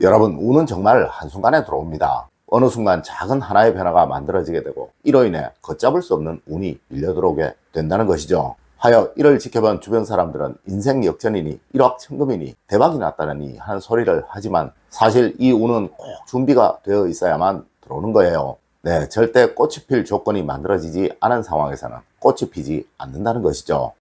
여러분, 운은 정말 한순간에 들어옵니다. 어느 순간 작은 하나의 변화가 만들어지게 되고 이로 인해 걷잡을 수 없는 운이 밀려 들어오게 된다는 것이죠. 하여 이를 지켜본 주변 사람들은 인생 역전이니 일확천금이니 대박이 났다느니 하는 소리를 하지만 사실 이 운은 꼭 준비가 되어 있어야만 들어오는 거예요. 네, 절대 꽃이 필 조건이 만들어지지 않은 상황에서는 꽃이 피지 않는다는 것이죠.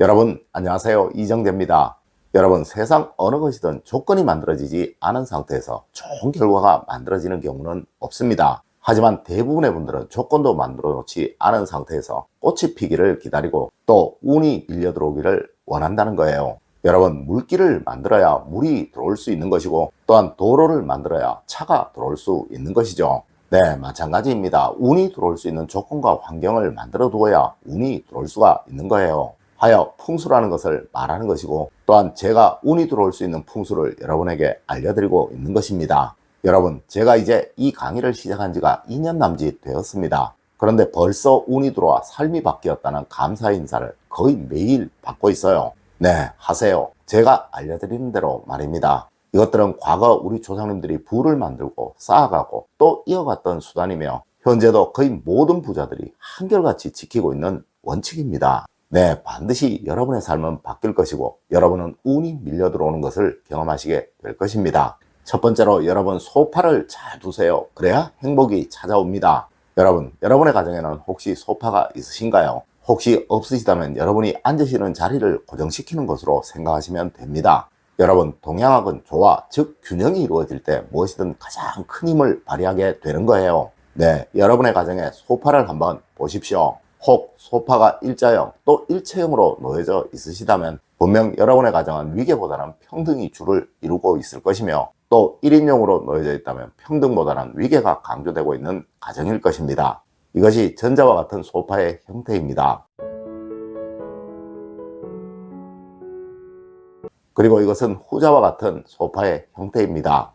여러분, 안녕하세요. 이정대입니다. 여러분, 세상 어느 것이든 조건이 만들어지지 않은 상태에서 좋은 결과가 만들어지는 경우는 없습니다. 하지만 대부분의 분들은 조건도 만들어 놓지 않은 상태에서 꽃이 피기를 기다리고 또 운이 밀려 들어오기를 원한다는 거예요. 여러분, 물길을 만들어야 물이 들어올 수 있는 것이고 또한 도로를 만들어야 차가 들어올 수 있는 것이죠. 네, 마찬가지입니다. 운이 들어올 수 있는 조건과 환경을 만들어 두어야 운이 들어올 수가 있는 거예요. 하여 풍수라는 것을 말하는 것이고 또한 제가 운이 들어올 수 있는 풍수를 여러분에게 알려드리고 있는 것입니다. 여러분, 제가 이제 이 강의를 시작한 지가 2년 남짓 되었습니다. 그런데 벌써 운이 들어와 삶이 바뀌었다는 감사 인사를 거의 매일 받고 있어요. 네, 하세요. 제가 알려드리는 대로 말입니다. 이것들은 과거 우리 조상님들이 부를 만들고 쌓아가고 또 이어갔던 수단이며 현재도 거의 모든 부자들이 한결같이 지키고 있는 원칙입니다. 네, 반드시 여러분의 삶은 바뀔 것이고 여러분은 운이 밀려 들어오는 것을 경험하시게 될 것입니다. 첫 번째로 여러분 소파를 잘 두세요. 그래야 행복이 찾아옵니다. 여러분, 여러분의 가정에는 혹시 소파가 있으신가요? 혹시 없으시다면 여러분이 앉으시는 자리를 고정시키는 것으로 생각하시면 됩니다. 여러분, 동양학은 조화, 즉 균형이 이루어질 때 무엇이든 가장 큰 힘을 발휘하게 되는 거예요. 네, 여러분의 가정에 소파를 한번 보십시오. 혹 소파가 일자형 또 일체형으로 놓여져 있으시다면 분명 여러분의 가정은 위계보다는 평등이 주를 이루고 있을 것이며 또 1인용으로 놓여져 있다면 평등보다는 위계가 강조되고 있는 가정일 것입니다. 이것이 전자와 같은 소파의 형태입니다. 그리고 이것은 후자와 같은 소파의 형태입니다.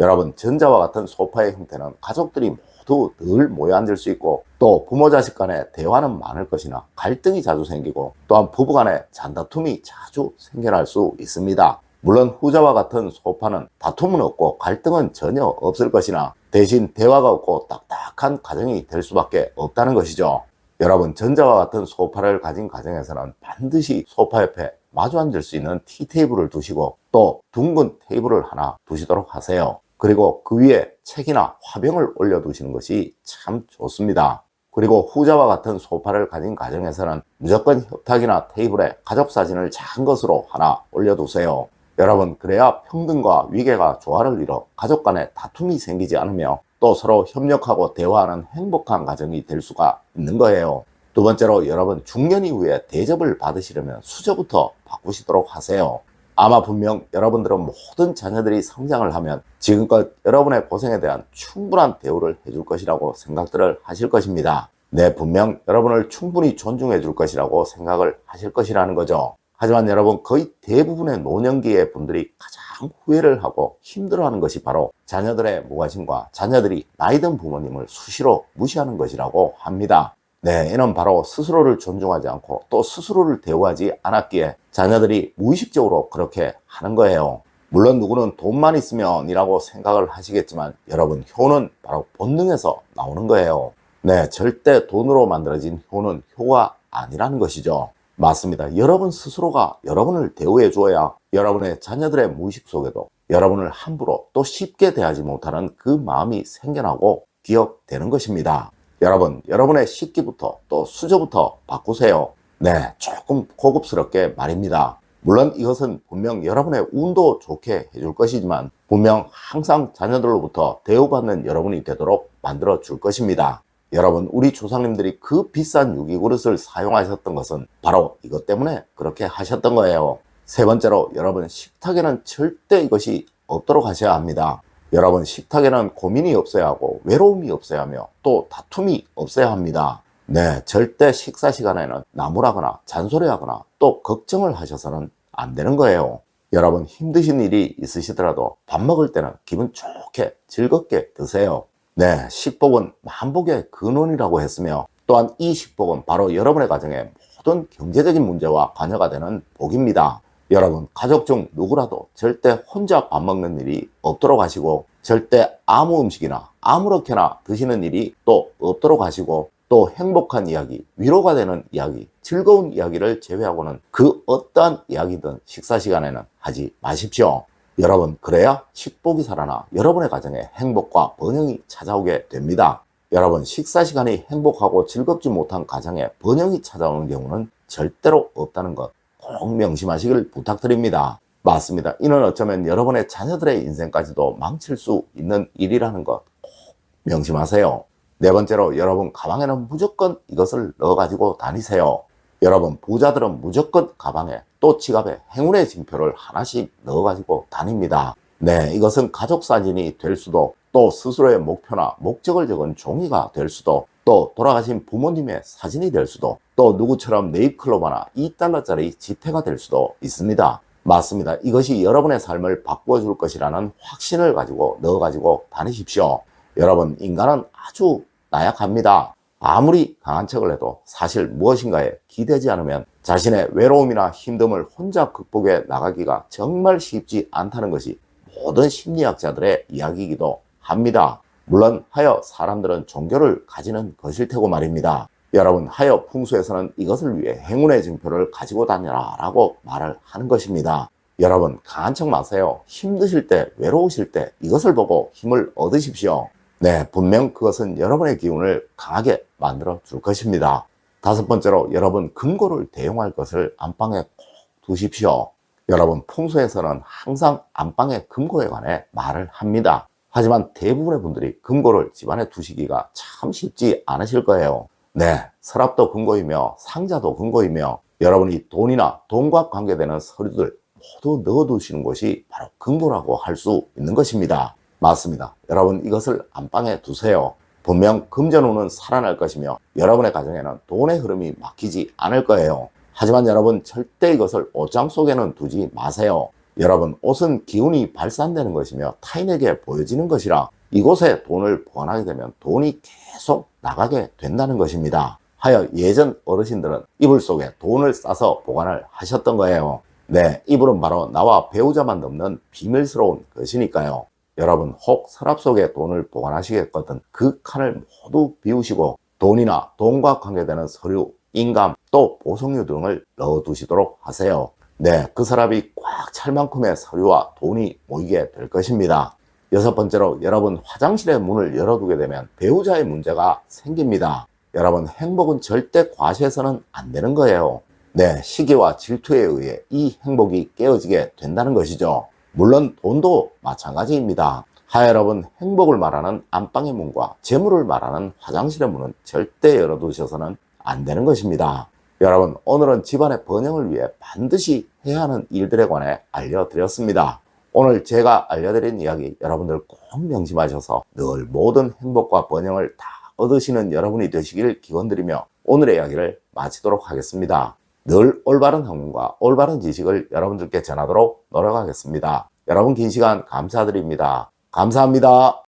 여러분, 전자와 같은 소파의 형태는 가족들이 모두 늘 모여 앉을 수 있고 또 부모 자식 간의 대화는 많을 것이나 갈등이 자주 생기고 또한 부부 간의 잔다툼이 자주 생겨날 수 있습니다. 물론 후자와 같은 소파는 다툼은 없고 갈등은 전혀 없을 것이나 대신 대화가 없고 딱딱한 가정이 될 수밖에 없다는 것이죠. 여러분, 전자와 같은 소파를 가진 가정에서는 반드시 소파 옆에 마주 앉을 수 있는 티테이블을 두시고 또 둥근 테이블을 하나 두시도록 하세요. 그리고 그 위에 책이나 화병을 올려두시는 것이 참 좋습니다. 그리고 후자와 같은 소파를 가진 가정에서는 무조건 협탁이나 테이블에 가족 사진을 작은 것으로 하나 올려두세요. 여러분, 그래야 평등과 위계가 조화를 이뤄 가족 간에 다툼이 생기지 않으며 또 서로 협력하고 대화하는 행복한 가정이 될 수가 있는 거예요. 두 번째로 여러분 중년 이후에 대접을 받으시려면 수저부터 바꾸시도록 하세요. 아마 분명 여러분들은 모든 자녀들이 성장을 하면 지금껏 여러분의 고생에 대한 충분한 대우를 해줄 것이라고 생각들을 하실 것입니다. 네, 분명 여러분을 충분히 존중해 줄 것이라고 생각을 하실 것이라는 거죠. 하지만 여러분 거의 대부분의 노년기의 분들이 가장 후회를 하고 힘들어하는 것이 바로 자녀들의 무관심과 자녀들이 나이든 부모님을 수시로 무시하는 것이라고 합니다. 네, 이는 바로 스스로를 존중하지 않고 또 스스로를 대우하지 않았기에 자녀들이 무의식적으로 그렇게 하는 거예요. 물론 누구는 돈만 있으면 이라고 생각을 하시겠지만 여러분 효는 바로 본능에서 나오는 거예요. 네, 절대 돈으로 만들어진 효는 효가 아니라는 것이죠. 맞습니다. 여러분 스스로가 여러분을 대우해 주어야 여러분의 자녀들의 무의식 속에도 여러분을 함부로 또 쉽게 대하지 못하는 그 마음이 생겨나고 기억되는 것입니다. 여러분, 여러분의 식기부터 또 수저부터 바꾸세요. 네, 조금 고급스럽게 말입니다. 물론 이것은 분명 여러분의 운도 좋게 해줄 것이지만 분명 항상 자녀들로부터 대우받는 여러분이 되도록 만들어 줄 것입니다. 여러분, 우리 조상님들이 그 비싼 유기그릇을 사용하셨던 것은 바로 이것 때문에 그렇게 하셨던 거예요. 세 번째로 여러분 식탁에는 절대 이것이 없도록 하셔야 합니다. 여러분 식탁에는 고민이 없어야 하고 외로움이 없어야 하며 또 다툼이 없어야 합니다. 네, 절대 식사 시간에는 나무라거나 잔소리하거나 또 걱정을 하셔서는 안 되는 거예요. 여러분 힘드신 일이 있으시더라도 밥 먹을 때는 기분 좋게 즐겁게 드세요. 네, 식복은 만복의 근원이라고 했으며 또한 이 식복은 바로 여러분의 가정의 모든 경제적인 문제와 관여가 되는 복입니다. 여러분, 가족 중 누구라도 절대 혼자 밥 먹는 일이 없도록 하시고, 절대 아무 음식이나 아무렇게나 드시는 일이 또 없도록 하시고, 또 행복한 이야기, 위로가 되는 이야기, 즐거운 이야기를 제외하고는 그 어떠한 이야기든 식사 시간에는 하지 마십시오. 여러분, 그래야 식복이 살아나 여러분의 가정에 행복과 번영이 찾아오게 됩니다. 여러분, 식사 시간이 행복하고 즐겁지 못한 가정에 번영이 찾아오는 경우는 절대로 없다는 것 꼭 명심하시길 부탁드립니다. 맞습니다. 이는 어쩌면 여러분의 자녀들의 인생까지도 망칠 수 있는 일이라는 것 꼭 명심하세요. 네 번째로 여러분 가방에는 무조건 이것을 넣어가지고 다니세요. 여러분 부자들은 무조건 가방에 또 지갑에 행운의 징표를 하나씩 넣어가지고 다닙니다. 네, 이것은 가족 사진이 될 수도 또 스스로의 목표나 목적을 적은 종이가 될 수도 또 돌아가신 부모님의 사진이 될 수도 또 누구처럼 네잎클로버 하나 2달러짜리 지폐가 될 수도 있습니다. 맞습니다. 이것이 여러분의 삶을 바꾸어 줄 것이라는 확신을 가지고 넣어 가지고 다니십시오. 여러분, 인간은 아주 나약합니다. 아무리 강한 척을 해도 사실 무엇인가에 기대지 않으면 자신의 외로움이나 힘듦을 혼자 극복해 나가기가 정말 쉽지 않다는 것이 모든 심리학자들의 이야기이기도 합니다. 물론 하여 사람들은 종교를 가지는 것일 테고 말입니다. 여러분, 하여 풍수에서는 이것을 위해 행운의 증표를 가지고 다녀라 라고 말을 하는 것입니다. 여러분, 강한 척 마세요. 힘드실 때, 외로우실 때 이것을 보고 힘을 얻으십시오. 네, 분명 그것은 여러분의 기운을 강하게 만들어 줄 것입니다. 다섯 번째로 여러분 금고를 대용할 것을 안방에 꼭 두십시오. 여러분 풍수에서는 항상 안방의 금고에 관해 말을 합니다. 하지만 대부분의 분들이 금고를 집안에 두시기가 참 쉽지 않으실 거예요. 네, 서랍도 금고이며 상자도 금고이며 여러분이 돈이나 돈과 관계되는 서류들 모두 넣어두시는 곳이 바로 금고라고 할 수 있는 것입니다. 맞습니다. 여러분 이것을 안방에 두세요. 분명 금전운은 살아날 것이며 여러분의 가정에는 돈의 흐름이 막히지 않을 거예요. 하지만 여러분 절대 이것을 옷장 속에는 두지 마세요. 여러분 옷은 기운이 발산되는 것이며 타인에게 보여지는 것이라 이곳에 돈을 보관하게 되면 돈이 계속 나가게 된다는 것입니다. 하여 예전 어르신들은 이불 속에 돈을 싸서 보관을 하셨던 거예요. 네, 이불은 바로 나와 배우자만 넘는 비밀스러운 것이니까요. 여러분 혹 서랍 속에 돈을 보관하시겠거든 그 칸을 모두 비우시고 돈이나 돈과 관계되는 서류, 인감, 또 보석류 등을 넣어두시도록 하세요. 네, 그 서랍이 꽉 찰 만큼의 서류와 돈이 모이게 될 것입니다. 여섯 번째로 여러분 화장실의 문을 열어두게 되면 배우자의 문제가 생깁니다. 여러분 행복은 절대 과시해서는 안 되는 거예요. 네, 시기와 질투에 의해 이 행복이 깨어지게 된다는 것이죠. 물론 돈도 마찬가지입니다. 하여 여러분 행복을 말하는 안방의 문과 재물을 말하는 화장실의 문은 절대 열어두셔서는 안 되는 것입니다. 여러분 오늘은 집안의 번영을 위해 반드시 해야 하는 일들에 관해 알려드렸습니다. 오늘 제가 알려드린 이야기 여러분들 꼭 명심하셔서 늘 모든 행복과 번영을 다 얻으시는 여러분이 되시길 기원드리며 오늘의 이야기를 마치도록 하겠습니다. 늘 올바른 학문과 올바른 지식을 여러분들께 전하도록 노력하겠습니다. 여러분 긴 시간 감사드립니다. 감사합니다.